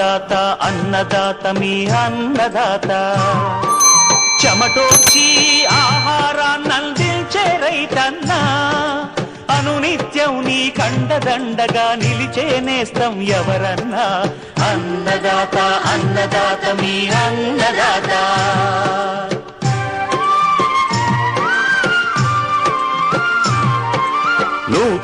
అన్నదాత అన్నదాత మీ అన్నదాత. చెమటోచి ఆహారాన్ని అందించే రైతన్నా. అనునిత్యం నీ కండదండగా నిలిచే నేస్తం ఎవరన్నా. అన్నదాత అన్నదాత మీ అన్నదాత.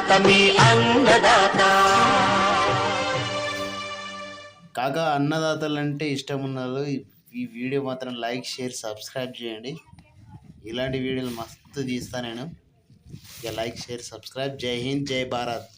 అన్నదాత మీ అన్నదాత. కాగా అన్నదాతలు అంటే ఇష్టం ఉన్నారు ఈ వీడియో మాత్రం లైక్ షేర్ సబ్స్క్రైబ్ చేయండి. ఇలాంటి వీడియోలు మస్తు తీస్తా నేను. ఇక లైక్ షేర్ సబ్స్క్రైబ్. జై హింద్ జై Bharat.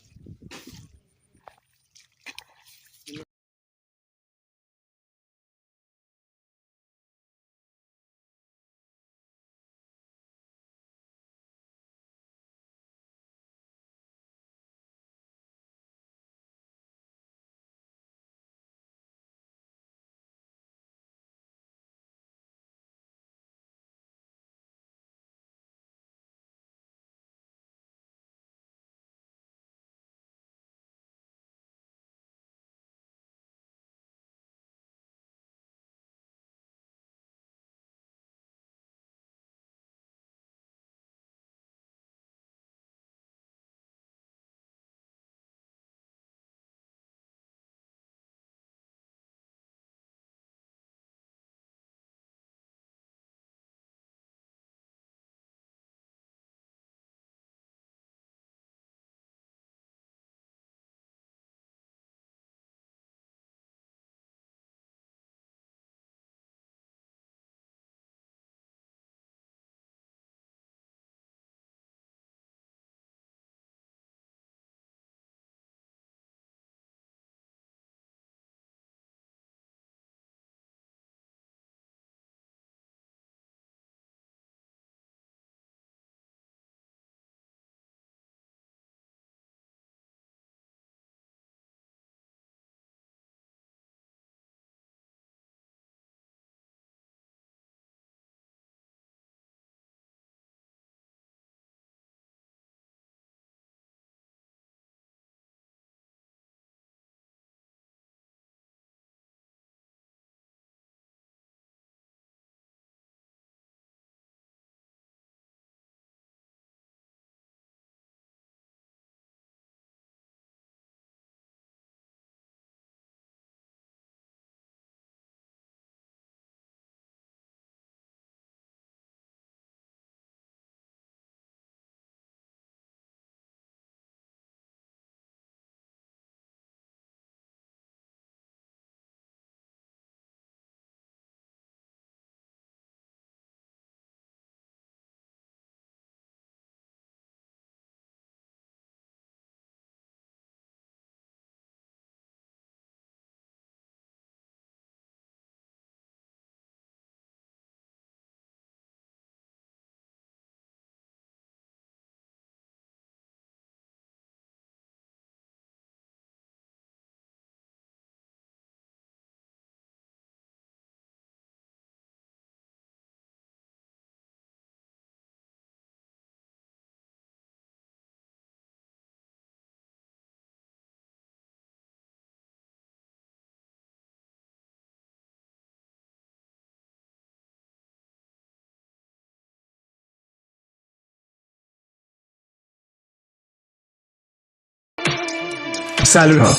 Saludos.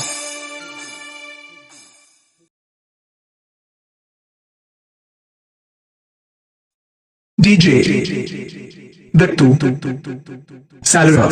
DJ, the two,